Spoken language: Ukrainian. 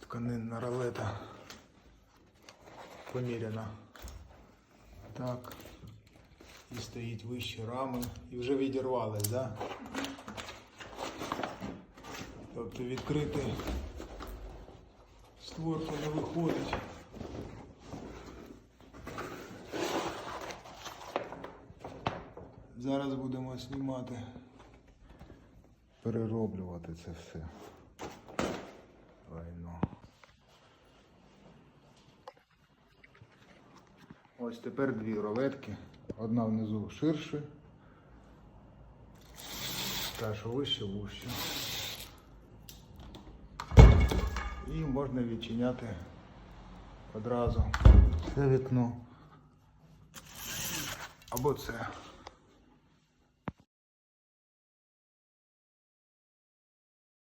Тканинна ролета поміряна. Так. І стоїть вище рами. І вже відірвались, да? Тобто відкрити створку не виходить. Зараз будемо знімати, перероблювати це все. Ось тепер дві ролетки. Одна внизу ширше, та що вище вужче. І можна відчиняти одразу це вікно. Або це.